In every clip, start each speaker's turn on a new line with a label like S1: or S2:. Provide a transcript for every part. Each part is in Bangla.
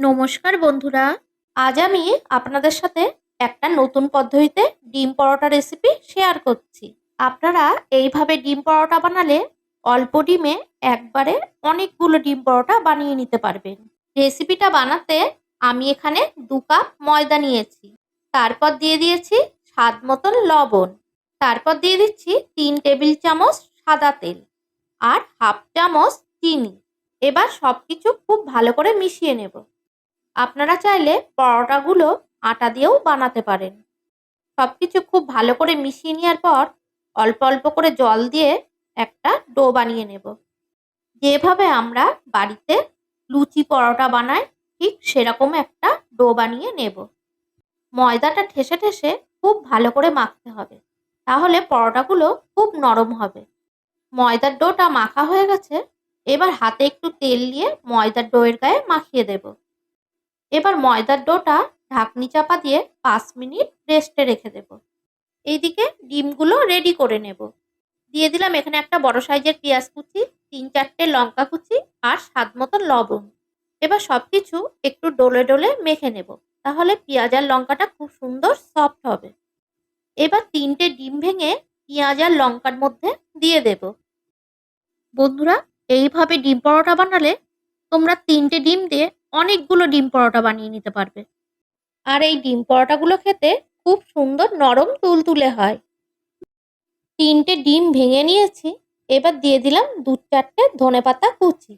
S1: নমস্কার বন্ধুরা। আজ আমি আপনাদের সাথে একটা নতুন পদ্ধতিতে ডিম পরোটা রেসিপি শেয়ার করছি। আপনারা এইভাবে ডিম পরোটা বানালে অল্প ডিমে একবারে অনেকগুলো ডিম পরোটা বানিয়ে নিতে পারবেন। রেসিপিটা বানাতে আমি এখানে দু কাপ ময়দা নিয়েছি। তারপর দিয়ে দিয়েছি স্বাদ মতন লবণ। তারপর দিয়ে দিচ্ছি তিন টেবিল চামচ সাদা তেল আর হাফ চামচ চিনি। এবার সব কিছু খুব ভালো করে মিশিয়ে নেব। আপনারা চাইলে পরোটাগুলো আটা দিয়েও বানাতে পারেন। সব কিছু খুব ভালো করে মিশিয়ে নেওয়ার পর অল্প অল্প করে জল দিয়ে একটা ডো বানিয়ে নেব। যেভাবে আমরা বাড়িতে লুচি পরোটা বানাই, ঠিক সেরকম একটা ডো বানিয়ে নেব। ময়দাটা ঠেসে ঠেসে খুব ভালো করে মাখতে হবে, তাহলে পরোটাগুলো খুব নরম হবে। ময়দার ডোটা মাখা হয়ে গেছে, এবার হাতে একটু তেল দিয়ে ময়দার ডোয়ের গায়ে মাখিয়ে দেব। এবার ময়দার ডোটা ঢাকনি চাপা দিয়ে পাঁচ মিনিট রেস্টে রেখে দেব। এইদিকে ডিমগুলো রেডি করে নেব। দিয়ে দিলাম এখানে একটা বড় সাইজের পেঁয়াজ কুচি, তিন চারটে লঙ্কা কুচি আর স্বাদ মতন লবণ। এবার সব কিছু একটু ডোলে ডোলে মেখে নেব, তাহলে পেঁয়াজ আর লঙ্কাটা খুব সুন্দর সফট হবে। এবার তিনটে ডিম ভেঙে পেঁয়াজ আর লঙ্কার মধ্যে দিয়ে দেব। বন্ধুরা, এইভাবে ডিম পরোটা বানালে তোমরা তিনটে ডিম দিয়ে অনেকগুলো ডিম পরোটা বানিয়ে নিতে পারবে। আর এই ডিম পরোটাগুলো খেতে খুব সুন্দর নরম তুলতুলে হয়। তিনটে ডিম ভেঙে নিয়েছি, এবার দিয়ে দিলাম দু চারটে ধনে পাতা কুচি।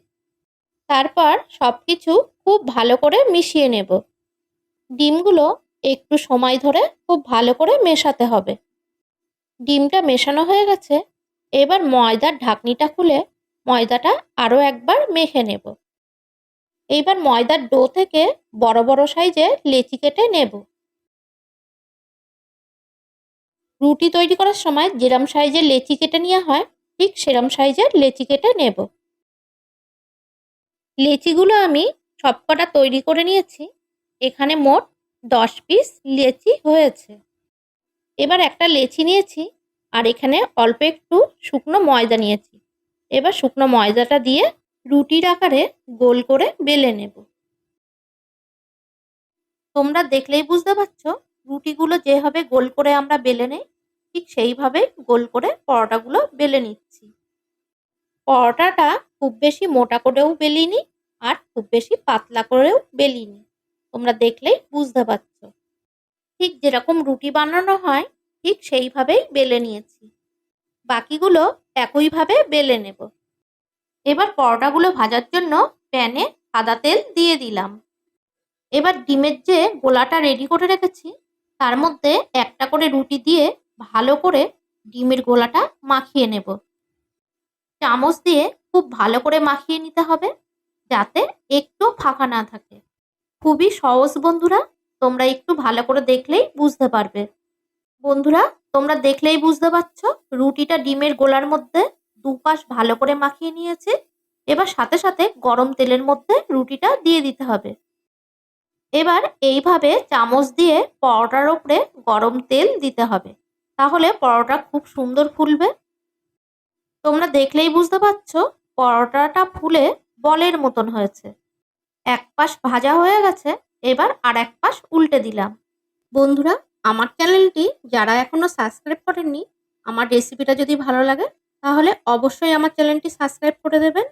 S1: তারপর সব কিছু খুব ভালো করে মিশিয়ে নেব। ডিমগুলো একটু সময় ধরে খুব ভালো করে মেশাতে হবে। ডিমটা মেশানো হয়ে গেছে, এবার ময়দার ঢাকনিটা খুলে ময়দাটা আরও একবার মেখে নেব। এইবার ময়দার ডো থেকে বড় বড় সাইজে লেচি কেটে নেব। রুটি তৈরি করার সময় যেরম সাইজের লেচি কেটে নেওয়া হয়, ঠিক সেরম সাইজের লেচি কেটে নেব। লেচিগুলো আমি সবকটা তৈরি করে নিয়েছি। এখানে মোট দশ পিস লেচি হয়েছে। এবার একটা লেচি নিয়েছি আর এখানে অল্প একটু শুকনো ময়দা নিয়েছি। এবার শুকনো ময়দাটা দিয়ে রুটির আকারে গোল করে বেলে নেব। তোমরা দেখলেই বুঝতে পারছ, রুটিগুলো যেভাবে গোল করে আমরা বেলে নেই, ঠিক সেইভাবে গোল করে পরোটাগুলো বেলে নিচ্ছি। পরোটাটা খুব বেশি মোটা করেও বেলিনি আর খুব বেশি পাতলা করেও বেলিনি। তোমরা দেখলেই বুঝতে পারছ। ঠিক যেরকম রুটি বানানো হয়, ঠিক সেইভাবেই বেলে নিয়েছি। বাকিগুলো একইভাবে বেলে নেব। এবার পরোটাগুলো ভাজার জন্য প্যানে সাদা তেল দিয়ে দিলাম। এবার ডিমের যে গোলাটা রেডি করে রেখেছি, তার মধ্যে একটা করে রুটি দিয়ে ভালো করে ডিমের গোলাটা মাখিয়ে নেব। চামচ দিয়ে খুব ভালো করে মাখিয়ে নিতে হবে যাতে একটু ফাঁকা না থাকে। খুবই সহজ বন্ধুরা, তোমরা একটু ভালো করে দেখলেই বুঝতে পারবে। বন্ধুরা, তোমরা দেখলেই বুঝতে পারছ, রুটিটা ডিমের গোলার মধ্যে দুপাশ ভালো করে মাখিয়ে নিয়েছি। এবার সাথে সাথে গরম তেলের মধ্যে রুটিটা দিয়ে দিতে হবে। এবার এইভাবে চামচ দিয়ে পরোটার ওপরে গরম তেল দিতে হবে। তাহলে পরোটা খুব সুন্দর ফুলবে। তোমরা দেখলেই বুঝতে পারছ, পরোটাটা ফুলে বলের মতন হয়েছে। এক পাশ ভাজা হয়ে গেছে, এবার আর এক পাশ উল্টে দিলাম। বন্ধুরা, আমার চ্যানেলটি যারা এখনও সাবস্ক্রাইব করেননি, আমার রেসিপিটা যদি ভালো লাগে তাহলে অবশ্যই আমার চ্যানেলটি সাবস্ক্রাইব করে দেবেন।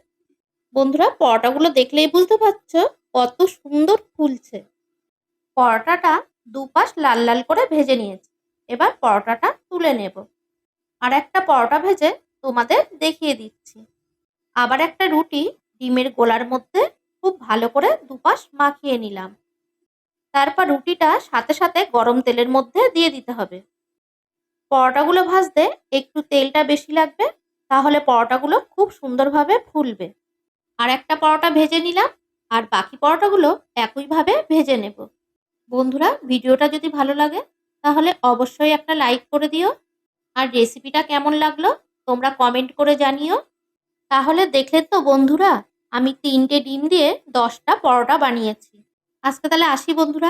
S1: বন্ধুরা, পরোটাগুলো দেখলেই বুঝতে পারছ কত সুন্দর ফুলছে। পরোটাটা দুপাশ লাল লাল করে ভেজে নিয়েছি। এবার পরোটাটা তুলে নেব। আর একটা পরোটা ভেজে তোমাদের দেখিয়ে দিচ্ছি। আবার একটা রুটি ডিমের গোলার মধ্যে খুব ভালো করে দুপাশ মাখিয়ে নিলাম। তারপর রুটিটা সাথে সাথে গরম তেলের মধ্যে দিয়ে দিতে হবে। পরোটাগুলো ভাজতে একটু তেলটা বেশি লাগবে তাহলে পরোটাগুলো খুব সুন্দরভাবে ফুলবে। আর একটা পরোটা ভেজে নিলাম, আর বাকি পরোটাগুলো একইভাবে ভেজে নেব। বন্ধুরা, ভিডিওটা যদি ভালো লাগে, তাহলে অবশ্যই একটা লাইক করে দিও। আর রেসিপিটা কেমন লাগল, তোমরা কমেন্ট করে জানিও। তাহলে দেখলে তো বন্ধুরা, আমি তিনটে ডিম দিয়ে দশটা পরোটা বানিয়েছি। আজকে তাহলে আসি বন্ধুরা।